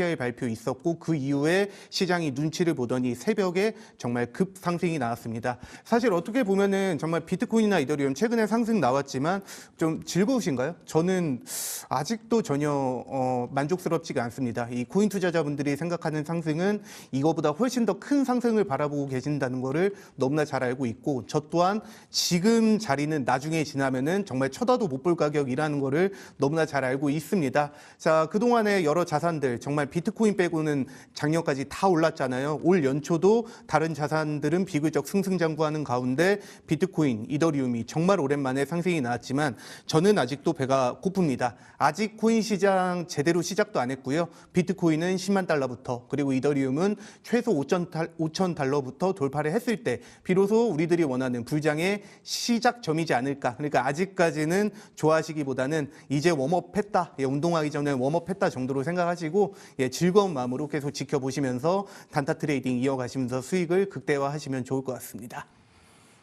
CPI 발표 있었고 그 이후에 시장이 눈치를 보더니 새벽에 정말 급 상승이 나왔습니다. 사실 어떻게 보면은 정말 비트코인이나 이더리움 최근에 상승 나왔지만 좀 즐거우신가요? 저는 아직도 전혀 어, 만족스럽지가 않습니다. 이 코인 투자자분들이 생각하는 상승은 이거보다 훨씬 더 큰 상승을 바라보고 계신다는 거를 너무나 잘 알고 있고 저 또한 지금 자리는 나중에 지나면은 정말 쳐다도 못 볼 가격이라는 거를 너무나 잘 알고 있습니다. 자, 그동안에 여러 자산들 정말 비트코인 빼고는 작년까지 다 올랐잖아요. 올 연초도 다른 자산들은 비교적 승승장구하는 가운데 비트코인, 이더리움이 정말 오랜만에 상승이 나왔지만 저는 아직도 배가 고픕니다. 아직 코인 시장 제대로 시작도 안 했고요. 비트코인은 10만 달러부터 그리고 이더리움은 최소 5천, 달, 5천 달러부터 돌파를 했을 때 비로소 우리들이 원하는 불장의 시작점이지 않을까. 그러니까 아직까지는 좋아하시기보다는 이제 웜업했다. 예, 운동하기 전에 웜업했다 정도로 생각하시고 예, 즐거운 마음으로 계속 지켜보시면서 단타 트레이딩 이어가시면서 수익을 극대화하시면 좋을 것 같습니다.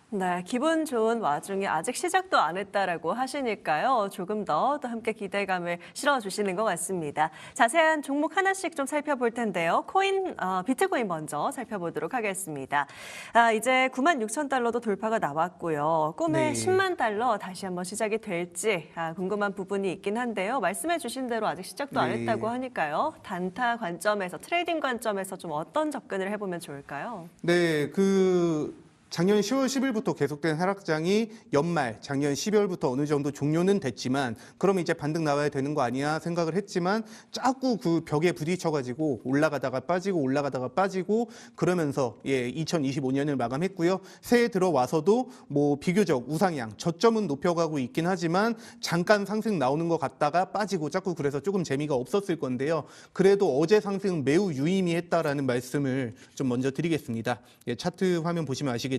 네, 기분 좋은 와중에 아직 시작도 안 했다라고 하시니까요. 조금 더 또 함께 기대감을 실어주시는 것 같습니다. 자세한 종목 하나씩 좀 살펴볼 텐데요. 코인, 어, 비트코인 먼저 살펴보도록 하겠습니다. 아, 이제 9만 6천 달러도 돌파가 나왔고요. 꿈의 네. 10만 달러 다시 한번 시작이 될지 아, 궁금한 부분이 있긴 한데요. 말씀해 주신 대로 아직 시작도 안 네. 했다고 하니까요. 단타 관점에서, 트레이딩 관점에서 좀 어떤 접근을 해보면 좋을까요? 네, 그 작년 10월 10일부터 계속된 하락장이 연말 작년 12월부터 어느 정도 종료는 됐지만 그럼 이제 반등 나와야 되는 거 아니야 생각을 했지만 자꾸 그 벽에 부딪혀가지고 올라가다가 빠지고 올라가다가 빠지고 그러면서 예 2025년을 마감했고요. 새해 들어와서도 뭐 비교적 우상향 저점은 높여가고 있긴 하지만 잠깐 상승 나오는 것 같다가 빠지고 자꾸 그래서 조금 재미가 없었을 건데요. 그래도 어제 상승 매우 유의미했다라는 말씀을 좀 먼저 드리겠습니다. 예, 차트 화면 보시면 아시겠지만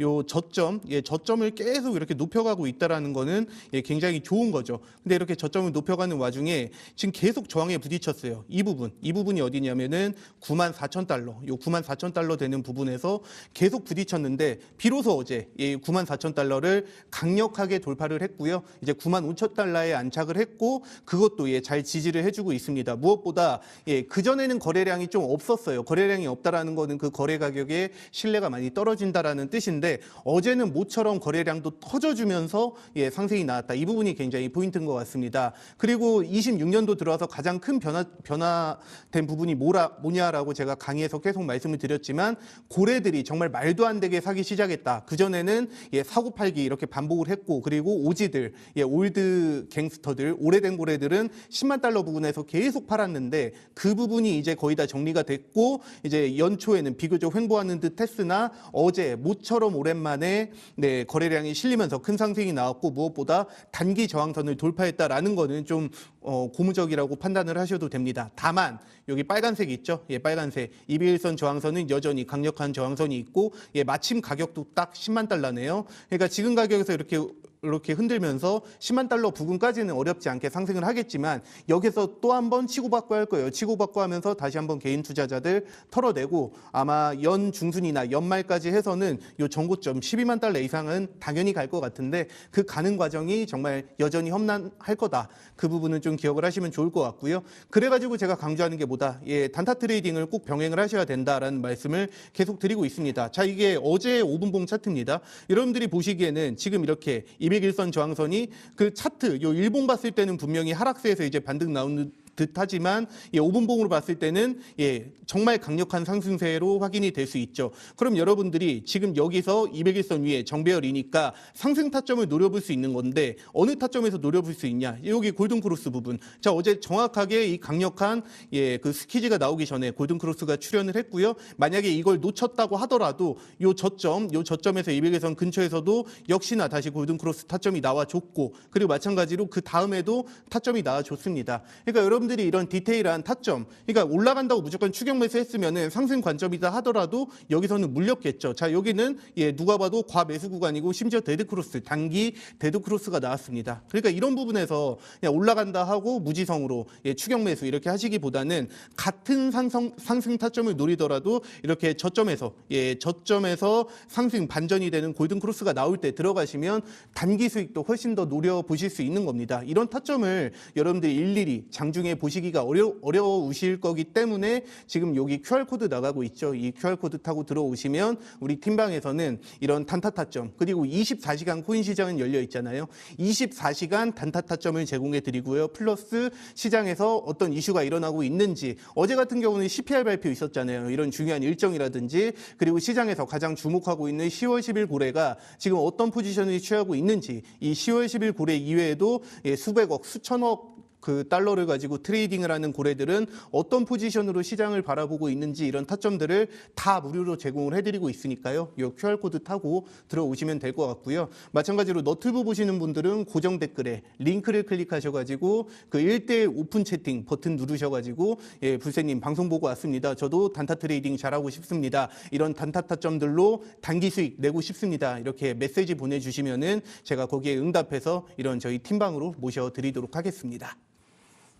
요 저점, 예, 저점을 계속 이렇게 높여가고 있다라는 거는 예, 굉장히 좋은 거죠. 근데 이렇게 저점을 높여가는 와중에 지금 계속 저항에 부딪혔어요. 이 부분, 이 부분이 어디냐면은 9만 4천 달러, 요 9만 4천 달러 되는 부분에서 계속 부딪혔는데 비로소 어제 예, 9만 4천 달러를 강력하게 돌파를 했고요. 이제 9만 5천 달러에 안착을 했고 그것도 예, 잘 지지를 해주고 있습니다. 무엇보다 예, 그 전에는 거래량이 좀 없었어요. 거래량이 없다라는 거는 그 거래 가격에 신뢰가 많이 떨어진 다라는 뜻인데 어제는 모처럼 거래량도 터져주면서 예, 상승이 나왔다. 이 부분이 굉장히 포인트인 것 같습니다. 그리고 26년도 들어와서 가장 큰 변화 변화된 부분이 뭐라 뭐냐라고 제가 강의에서 계속 말씀을 드렸지만 고래들이 정말 말도 안 되게 사기 시작했다. 그 전에는 예, 사고 팔기 이렇게 반복을 했고 그리고 오지들 예, 올드 갱스터들 오래된 고래들은 10만 달러 부분에서 계속 팔았는데 그 부분이 이제 거의 다 정리가 됐고 이제 연초에는 비교적 횡보하는 듯 했으나 어제 모처럼 오랜만에 네, 거래량이 실리면서 큰 상승이 나왔고 무엇보다 단기 저항선을 돌파했다라는 거는 좀 어, 고무적이라고 판단을 하셔도 됩니다. 다만 여기 빨간색 있죠? 예, 빨간색 201선 저항선은 여전히 강력한 저항선이 있고 예, 마침 가격도 딱 10만 달러네요. 그러니까 지금 가격에서 이렇게 이렇게 흔들면서 10만 달러 부근까지는 어렵지 않게 상승을 하겠지만 여기서 또 한 번 치고받고 할 거예요. 치고받고 하면서 다시 한번 개인 투자자들 털어내고 아마 연 중순이나 연말까지 해서는 요 전고점 12만 달러 이상은 당연히 갈 것 같은데 그 가는 과정이 정말 여전히 험난할 거다. 그 부분은 좀 기억을 하시면 좋을 것 같고요. 그래가지고 제가 강조하는 게 뭐다. 예, 단타 트레이딩을 꼭 병행을 하셔야 된다라는 말씀을 계속 드리고 있습니다. 자, 이게 어제 5분봉 차트입니다. 여러분들이 보시기에는 지금 이렇게 201선 저항선이 그 차트 요 일봉 봤을 때는 분명히 하락세에서 이제 반등 나오는 듯하지만 예, 5분봉으로 봤을 때는 예, 정말 강력한 상승세로 확인이 될 수 있죠. 그럼 여러분들이 지금 여기서 201선 위에 정배열이니까 상승 타점을 노려볼 수 있는 건데 어느 타점에서 노려볼 수 있냐? 여기 골든 크로스 부분. 자 어제 정확하게 이 강력한 예, 그 스키지가 나오기 전에 골든 크로스가 출현을 했고요. 만약에 이걸 놓쳤다고 하더라도 요 저점, 요 저점에서 201선 근처에서도 역시나 다시 골든 크로스 타점이 나와줬고 그리고 마찬가지로 그 다음에도 타점이 나와줬습니다. 그러니까 여러분들이 이런 디테일한 타점, 그러니까 올라간다고 무조건 추격 매수했으면은 상승 관점이다 하더라도 여기서는 물렸겠죠. 자 여기는 예 누가 봐도 과매수 구간이고 심지어 데드 크로스, 단기 데드 크로스가 나왔습니다. 그러니까 이런 부분에서 그냥 올라간다 하고 무지성으로 예, 추격 매수 이렇게 하시기보다는 같은 상승 상승 타점을 노리더라도 이렇게 저점에서 예 저점에서 상승 반전이 되는 골든 크로스가 나올 때 들어가시면 단기 수익도 훨씬 더 노려 보실 수 있는 겁니다. 이런 타점을 여러분들이 일일이 장중에 보시기가 어려, 어려우실 거기 때문에 지금 여기 QR코드 나가고 있죠. 이 QR코드 타고 들어오시면 우리 팀방에서는 이런 단타 타점 그리고 24시간 코인 시장은 열려 있잖아요. 24시간 단타 타점을 제공해 드리고요. 플러스 시장에서 어떤 이슈가 일어나고 있는지 어제 같은 경우는 CPR 발표 있었잖아요. 이런 중요한 일정이라든지 그리고 시장에서 가장 주목하고 있는 10월 10일 고래가 지금 어떤 포지션을 취하고 있는지 이 10월 10일 고래 이외에도 예, 수백억, 수천억 그 달러를 가지고 트레이딩을 하는 고래들은 어떤 포지션으로 시장을 바라보고 있는지 이런 타점들을 다 무료로 제공을 해드리고 있으니까요. 이 QR 코드 타고 들어오시면 될 것 같고요. 마찬가지로 너튜브 보시는 분들은 고정 댓글에 링크를 클릭하셔가지고 그 1대1 오픈 채팅 버튼 누르셔가지고 예, 불새님 방송 보고 왔습니다. 저도 단타 트레이딩 잘하고 싶습니다. 이런 단타 타점들로 단기 수익 내고 싶습니다. 이렇게 메시지 보내주시면은 제가 거기에 응답해서 이런 저희 팀방으로 모셔드리도록 하겠습니다.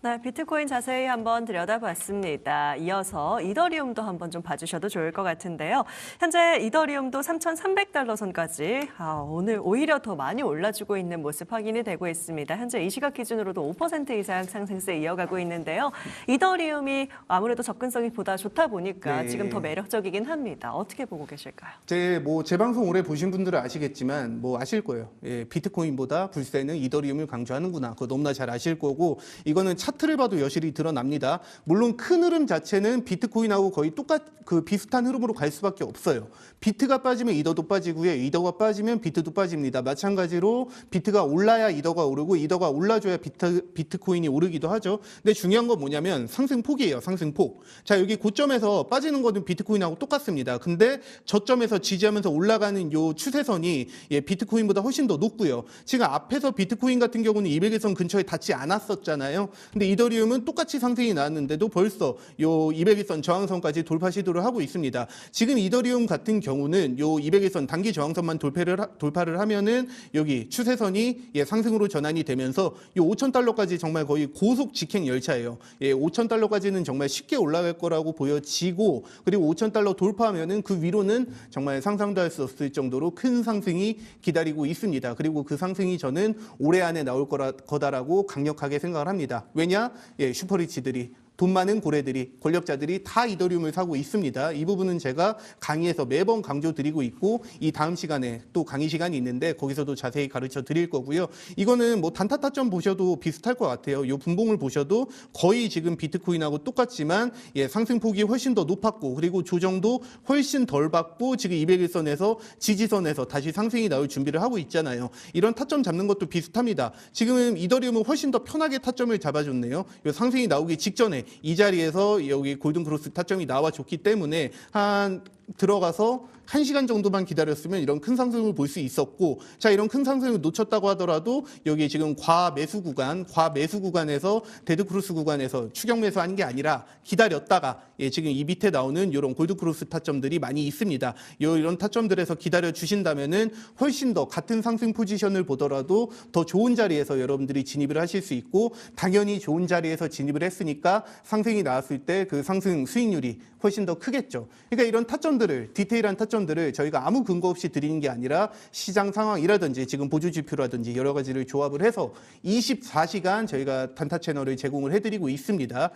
네, 비트코인 자세히 한번 들여다봤습니다. 이어서 이더리움도 한번 좀 봐주셔도 좋을 것 같은데요. 현재 이더리움도 3,300달러 선까지 아, 오늘 오히려 더 많이 올라주고 있는 모습 확인이 되고 있습니다. 현재 이 시각 기준으로도 5% 이상 상승세 이어가고 있는데요. 이더리움이 아무래도 접근성이 보다 좋다 보니까 네. 지금 더 매력적이긴 합니다. 어떻게 보고 계실까요? 제뭐제 방송 오래 보신 분들은 아시겠지만 뭐 아실 거예요. 예, 비트코인보다 불세는 이더리움을 강조하는구나. 그거 너무나 잘 아실 거고 이거는 차 트를 봐도 여실히 드러납니다. 물론 큰 흐름 자체는 비트코인하고 거의 똑같 그 비슷한 흐름으로 갈 수밖에 없어요. 비트가 빠지면 이더도 빠지고요. 이더가 빠지면 비트도 빠집니다. 마찬가지로 비트가 올라야 이더가 오르고 이더가 올라줘야 비트 비트코인이 오르기도 하죠. 근데 중요한 건 뭐냐면 상승폭이에요. 상승폭. 자, 여기 고점에서 빠지는 거는 비트코인하고 똑같습니다. 근데 저점에서 지지하면서 올라가는 요 추세선이 예, 비트코인보다 훨씬 더 높고요. 지금 앞에서 비트코인 같은 경우는 200일선 근처에 닿지 않았었잖아요. 근데 이더리움은 똑같이 상승이 나왔는데도 벌써 요 200일선 저항선까지 돌파 시도를 하고 있습니다. 지금 이더리움 같은 경우는 요 200일선 단기 저항선만 돌파를 하, 돌파를 하면은 여기 추세선이 예, 상승으로 전환이 되면서 요 5천 달러까지 정말 거의 고속 직행 열차예요. 예, 5천 달러까지는 정말 쉽게 올라갈 거라고 보여지고 그리고 5천 달러 돌파하면은 그 위로는 정말 상상도 할 수 없을 정도로 큰 상승이 기다리고 있습니다. 그리고 그 상승이 저는 올해 안에 나올 거라, 거다라고 강력하게 생각을 합니다. 왜 냐? 예, 슈퍼리치들이 돈 많은 고래들이 권력자들이 다 이더리움을 사고 있습니다. 이 부분은 제가 강의에서 매번 강조드리고 있고 이 다음 시간에 또 강의 시간이 있는데 거기서도 자세히 가르쳐 드릴 거고요. 이거는 뭐 단타 타점 보셔도 비슷할 것 같아요. 이 분봉을 보셔도 거의 지금 비트코인하고 똑같지만 예, 상승폭이 훨씬 더 높았고 그리고 조정도 훨씬 덜 받고 지금 200일선에서 지지선에서 다시 상승이 나올 준비를 하고 있잖아요. 이런 타점 잡는 것도 비슷합니다. 지금 이더리움은 훨씬 더 편하게 타점을 잡아줬네요. 이 상승이 나오기 직전에 이 자리에서 여기 골든 크로스 타점이 나와 줬기 때문에 한 들어가서 한시간 정도만 기다렸으면 이런 큰 상승을 볼 수 있었고 자 이런 큰 상승을 놓쳤다고 하더라도 여기 지금 과매수 구간 과매수 구간에서 데드크로스 구간에서 추격 매수하는 게 아니라 기다렸다가 예, 지금 이 밑에 나오는 이런 골드크로스 타점들이 많이 있습니다. 요 이런 타점들에서 기다려 주신다면은 훨씬 더 같은 상승 포지션을 보더라도 더 좋은 자리에서 여러분들이 진입을 하실 수 있고 당연히 좋은 자리에서 진입을 했으니까 상승이 나왔을 때 그 상승 수익률이 훨씬 더 크겠죠. 그러니까 이런 타점들을 디테일한 타점들을 저희가 아무 근거 없이 드리는 게 아니라 시장 상황이라든지 지금 보조 지표라든지 여러 가지를 조합을 해서 24시간 저희가 단타 채널을 제공을 해드리고 있습니다.